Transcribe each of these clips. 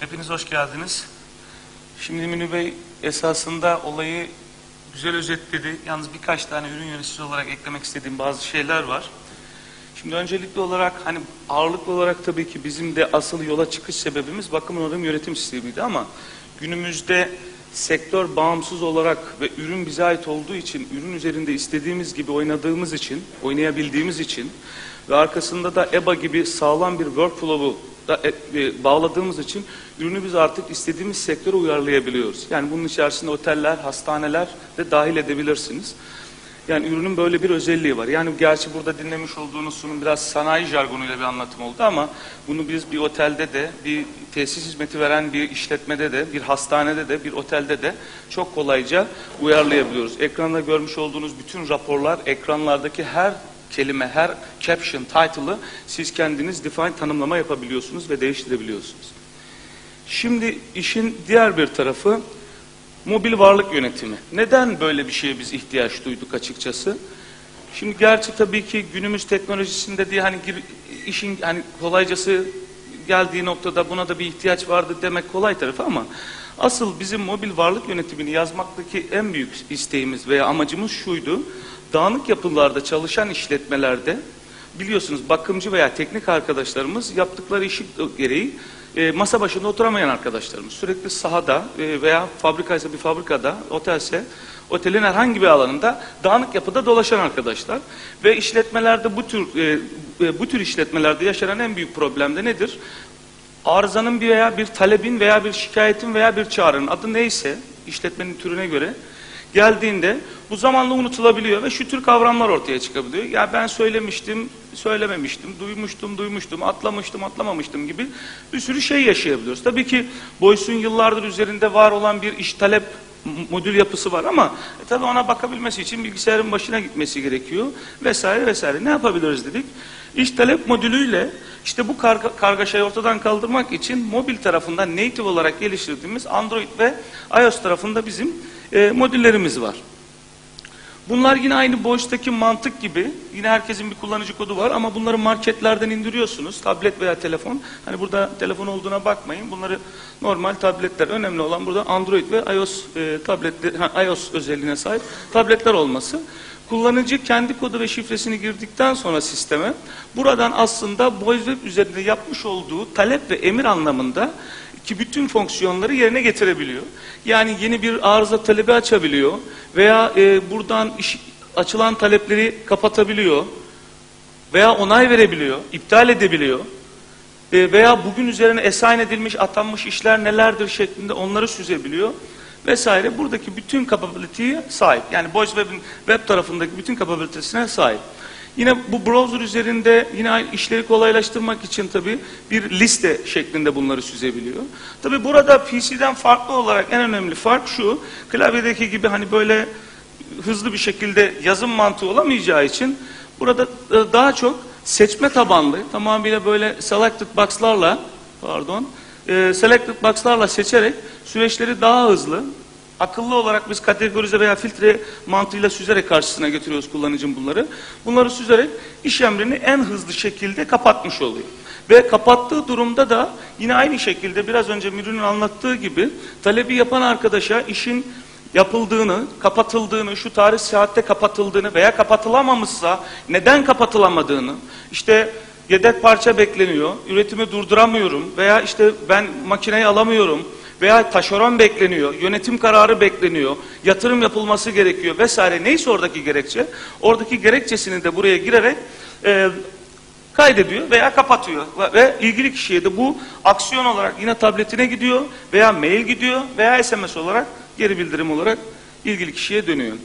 Hepiniz hoş geldiniz. Şimdi Münir Bey esasında olayı güzel özetledi. Yalnız birkaç tane ürün yöneticisi olarak eklemek istediğim bazı şeyler var. Şimdi öncelikli olarak hani ağırlıklı olarak tabii ki bizim de asıl yola çıkış sebebimiz bakım onarım yönetim sistemiydi ama günümüzde sektör bağımsız olarak ve ürün bize ait olduğu için, ürün üzerinde istediğimiz gibi oynadığımız için, oynayabildiğimiz için ve arkasında da EBA gibi sağlam bir workflow'u da e, e, bağladığımız için ürünü biz artık istediğimiz sektöre uyarlayabiliyoruz. Yani bunun içerisinde oteller, hastaneler de dahil edebilirsiniz. Yani ürünün böyle bir özelliği var. Yani gerçi burada dinlemiş olduğunuz sunum biraz sanayi jargonuyla bir anlatım oldu ama bunu biz bir otelde de, bir tesis hizmeti veren bir işletmede de, bir hastanede de, bir otelde de çok kolayca uyarlayabiliyoruz. Ekranda görmüş olduğunuz bütün raporlar, ekranlardaki her kelime, her caption, title'ı siz kendiniz define tanımlama yapabiliyorsunuz ve değiştirebiliyorsunuz. Şimdi işin diğer bir tarafı mobil varlık yönetimi. Neden böyle bir şeye biz ihtiyaç duyduk açıkçası? Şimdi gerçi tabii ki günümüz teknolojisinde diye hani işin hani kolaycası geldiği noktada buna da bir ihtiyaç vardı demek kolay tarafı ama asıl bizim mobil varlık yönetimini yazmaktaki en büyük isteğimiz veya amacımız şuydu. Dağınık yapılarda çalışan işletmelerde biliyorsunuz bakımcı veya teknik arkadaşlarımız yaptıkları işi gereği e, masa başında oturamayan arkadaşlarımız sürekli sahada e, veya fabrikaysa bir fabrikada, otelse otelin herhangi bir alanında dağınık yapıda dolaşan arkadaşlar ve işletmelerde bu tür e, e, bu tür işletmelerde yaşanan en büyük problem de nedir? Arızanın bir veya bir talebin veya bir şikayetin veya bir çağrının adı neyse işletmenin türüne göre geldiğinde bu zamanla unutulabiliyor ve şu tür kavramlar ortaya çıkabiliyor. Ya ben söylemiştim, söylememiştim, duymuştum, duymuştum, atlamıştım, atlamamıştım gibi bir sürü şey yaşayabiliyoruz. Tabii ki Boysun yıllardır üzerinde var olan bir iş talep modül yapısı var ama e, tabii ona bakabilmesi için bilgisayarın başına gitmesi gerekiyor vesaire vesaire. Ne yapabiliriz dedik? İş talep modülüyle işte bu karga, kargaşayı ortadan kaldırmak için mobil tarafından native olarak geliştirdiğimiz Android ve iOS tarafında bizim e, modüllerimiz var. Bunlar yine aynı Boyce'daki mantık gibi. Yine herkesin bir kullanıcı kodu var ama bunları marketlerden indiriyorsunuz. Tablet veya telefon. Hani burada telefon olduğuna bakmayın. Bunları normal tabletler. Önemli olan burada Android ve iOS e, tabletler, ha, iOS özelliğine sahip tabletler olması. Kullanıcı kendi kodu ve şifresini girdikten sonra sisteme buradan aslında Boyce Web üzerinde yapmış olduğu talep ve emir anlamında ki bütün fonksiyonları yerine getirebiliyor. Yani yeni bir arıza talebi açabiliyor veya e, buradan iş, açılan talepleri kapatabiliyor veya onay verebiliyor, iptal edebiliyor e, veya bugün üzerine esayin edilmiş, atanmış işler nelerdir şeklinde onları süzebiliyor vesaire. Buradaki bütün kapabiliteye sahip. Yani Boyce Web'in web tarafındaki bütün kapabilitesine sahip. Yine bu browser üzerinde yine işleri kolaylaştırmak için tabi bir liste şeklinde bunları süzebiliyor. Tabi burada PC'den farklı olarak en önemli fark şu. Klavyedeki gibi hani böyle hızlı bir şekilde yazım mantığı olamayacağı için burada e, daha çok seçme tabanlı tamamıyla böyle selected box'larla pardon e, selected box'larla seçerek süreçleri daha hızlı akıllı olarak biz kategorize veya filtre mantığıyla süzerek karşısına getiriyoruz kullanıcının bunları. Bunları süzerek iş emrini en hızlı şekilde kapatmış oluyor. Ve kapattığı durumda da yine aynı şekilde biraz önce Mürün'ün anlattığı gibi talebi yapan arkadaşa işin yapıldığını, kapatıldığını, şu tarih saatte kapatıldığını veya kapatılamamışsa neden kapatılamadığını, işte yedek parça bekleniyor, üretimi durduramıyorum veya işte ben makineyi alamıyorum veya taşeron bekleniyor, yönetim kararı bekleniyor, yatırım yapılması gerekiyor vesaire neyse oradaki gerekçe, oradaki gerekçesini de buraya girerek e, kaydediyor veya kapatıyor ve, ilgili kişiye de bu aksiyon olarak yine tabletine gidiyor veya mail gidiyor veya SMS olarak geri bildirim olarak ilgili kişiye dönüyor.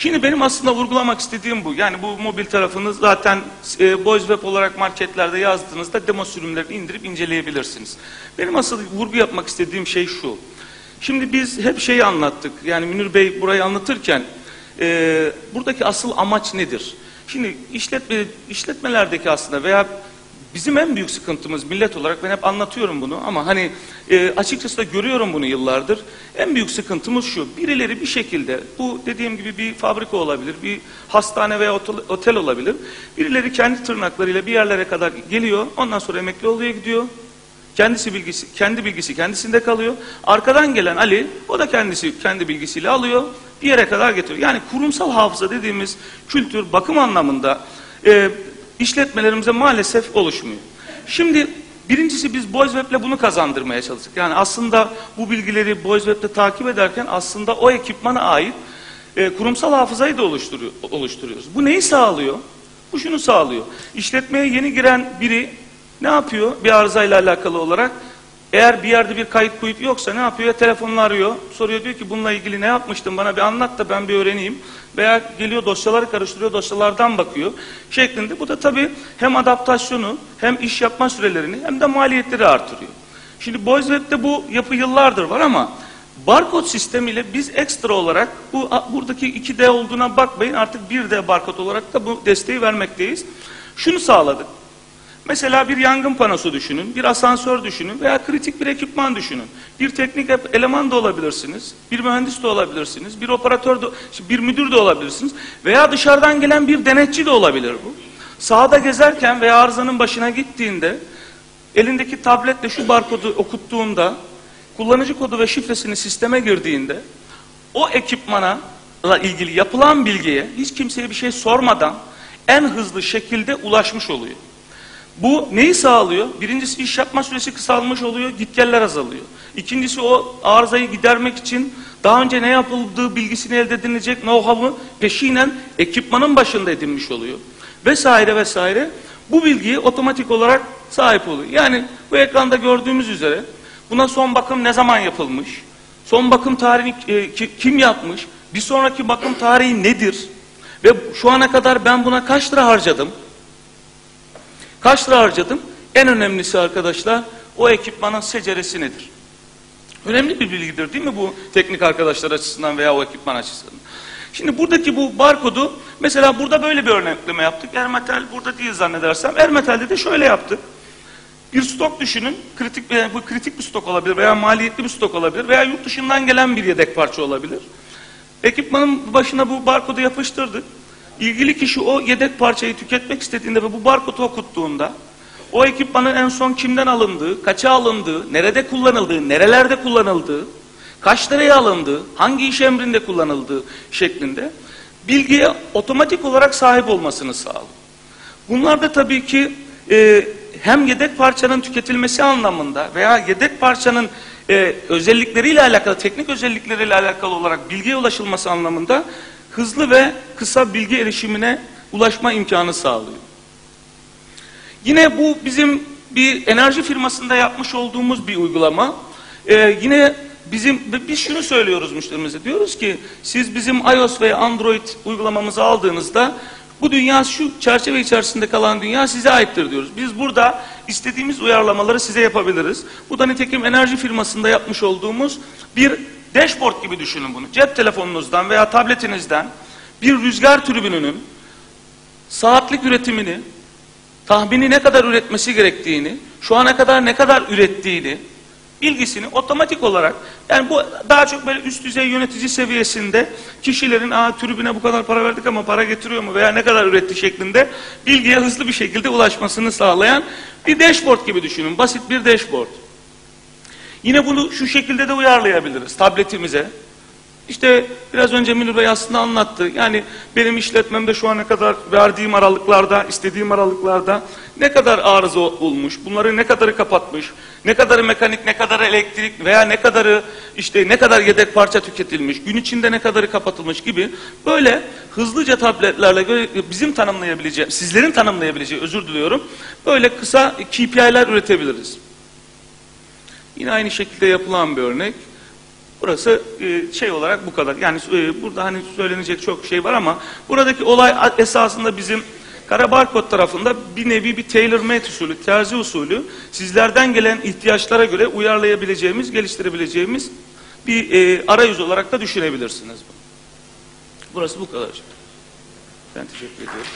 Şimdi benim aslında vurgulamak istediğim bu. Yani bu mobil tarafını zaten e, Boys Web olarak marketlerde yazdığınızda demo sürümlerini indirip inceleyebilirsiniz. Benim asıl vurgu yapmak istediğim şey şu. Şimdi biz hep şeyi anlattık. Yani Münir Bey burayı anlatırken e, buradaki asıl amaç nedir? Şimdi işletme, işletmelerdeki aslında veya Bizim en büyük sıkıntımız millet olarak ben hep anlatıyorum bunu ama hani e, açıkçası da görüyorum bunu yıllardır. En büyük sıkıntımız şu. Birileri bir şekilde bu dediğim gibi bir fabrika olabilir, bir hastane veya otel, otel olabilir. Birileri kendi tırnaklarıyla bir yerlere kadar geliyor. Ondan sonra emekli oluyor gidiyor. Kendisi bilgisi, kendi bilgisi kendisinde kalıyor. Arkadan gelen Ali, o da kendisi kendi bilgisiyle alıyor, bir yere kadar getiriyor. Yani kurumsal hafıza dediğimiz kültür, bakım anlamında e, işletmelerimize maalesef oluşmuyor. Şimdi birincisi biz BoysWeb'le bunu kazandırmaya çalıştık. Yani aslında bu bilgileri BoysWeb'de takip ederken aslında o ekipmana ait e, kurumsal hafızayı da oluşturuyor, oluşturuyoruz. Bu neyi sağlıyor? Bu şunu sağlıyor. İşletmeye yeni giren biri ne yapıyor bir arızayla alakalı olarak? Eğer bir yerde bir kayıt kuyut yoksa ne yapıyor? Ya telefonla arıyor. Soruyor diyor ki bununla ilgili ne yapmıştın bana bir anlat da ben bir öğreneyim. Veya geliyor dosyaları karıştırıyor dosyalardan bakıyor şeklinde. Bu da tabii hem adaptasyonu hem iş yapma sürelerini hem de maliyetleri artırıyor. Şimdi BoysWeb'de bu yapı yıllardır var ama barkod sistemiyle biz ekstra olarak bu buradaki 2D olduğuna bakmayın artık 1D barkod olarak da bu desteği vermekteyiz. Şunu sağladık. Mesela bir yangın panosu düşünün, bir asansör düşünün veya kritik bir ekipman düşünün. Bir teknik eleman da olabilirsiniz, bir mühendis de olabilirsiniz, bir operatör de, bir müdür de olabilirsiniz veya dışarıdan gelen bir denetçi de olabilir bu. Sahada gezerken veya arızanın başına gittiğinde elindeki tabletle şu barkodu okuttuğunda kullanıcı kodu ve şifresini sisteme girdiğinde o ekipmana ilgili yapılan bilgiye hiç kimseye bir şey sormadan en hızlı şekilde ulaşmış oluyor. Bu neyi sağlıyor? Birincisi iş yapma süresi kısalmış oluyor, gitgeller azalıyor. İkincisi o arızayı gidermek için daha önce ne yapıldığı bilgisini elde edilecek know-how'u peşinen ekipmanın başında edinmiş oluyor. Vesaire vesaire. Bu bilgiye otomatik olarak sahip oluyor. Yani bu ekranda gördüğümüz üzere buna son bakım ne zaman yapılmış? Son bakım tarihini e, kim yapmış? Bir sonraki bakım tarihi nedir? Ve şu ana kadar ben buna kaç lira harcadım? Kaç lira harcadım? En önemlisi arkadaşlar o ekipmanın seceresi nedir? Önemli bir bilgidir değil mi bu teknik arkadaşlar açısından veya o ekipman açısından? Şimdi buradaki bu barkodu mesela burada böyle bir örnekleme yaptık. Ermetal burada değil zannedersem. Ermetal'de de şöyle yaptık. Bir stok düşünün. Kritik bir, bu kritik bir stok olabilir veya maliyetli bir stok olabilir veya yurt dışından gelen bir yedek parça olabilir. Ekipmanın başına bu barkodu yapıştırdık. İlgili kişi o yedek parçayı tüketmek istediğinde ve bu barkodu okuttuğunda o ekipmanın en son kimden alındığı, kaça alındığı, nerede kullanıldığı, nerelerde kullanıldığı, kaç liraya alındığı, hangi iş emrinde kullanıldığı şeklinde bilgiye otomatik olarak sahip olmasını sağlıyor. Bunlar da tabii ki e, hem yedek parçanın tüketilmesi anlamında veya yedek parçanın e, özellikleriyle alakalı, teknik özellikleriyle alakalı olarak bilgiye ulaşılması anlamında hızlı ve kısa bilgi erişimine ulaşma imkanı sağlıyor. Yine bu bizim bir enerji firmasında yapmış olduğumuz bir uygulama. Ee, yine bizim biz şunu söylüyoruz müşterimize diyoruz ki siz bizim iOS ve Android uygulamamızı aldığınızda bu dünya şu çerçeve içerisinde kalan dünya size aittir diyoruz. Biz burada istediğimiz uyarlamaları size yapabiliriz. Bu da nitekim enerji firmasında yapmış olduğumuz bir Dashboard gibi düşünün bunu. Cep telefonunuzdan veya tabletinizden bir rüzgar türbününün saatlik üretimini, tahmini ne kadar üretmesi gerektiğini, şu ana kadar ne kadar ürettiğini, bilgisini otomatik olarak yani bu daha çok böyle üst düzey yönetici seviyesinde kişilerin aa tribüne bu kadar para verdik ama para getiriyor mu veya ne kadar üretti şeklinde bilgiye hızlı bir şekilde ulaşmasını sağlayan bir dashboard gibi düşünün. Basit bir dashboard. Yine bunu şu şekilde de uyarlayabiliriz tabletimize. İşte biraz önce Münir Bey aslında anlattı. Yani benim işletmemde şu ana kadar verdiğim aralıklarda, istediğim aralıklarda ne kadar arıza olmuş, bunları ne kadarı kapatmış, ne kadarı mekanik, ne kadarı elektrik veya ne kadarı işte ne kadar yedek parça tüketilmiş, gün içinde ne kadarı kapatılmış gibi böyle hızlıca tabletlerle bizim tanımlayabileceğimiz, sizlerin tanımlayabileceği özür diliyorum, böyle kısa KPI'ler üretebiliriz. Yine aynı şekilde yapılan bir örnek. Burası e, şey olarak bu kadar. Yani e, burada hani söylenecek çok şey var ama buradaki olay esasında bizim Karabarkod tarafında bir nevi bir tailor made usulü, terzi usulü sizlerden gelen ihtiyaçlara göre uyarlayabileceğimiz, geliştirebileceğimiz bir e, arayüz olarak da düşünebilirsiniz. Burası bu kadar. Ben teşekkür ediyorum.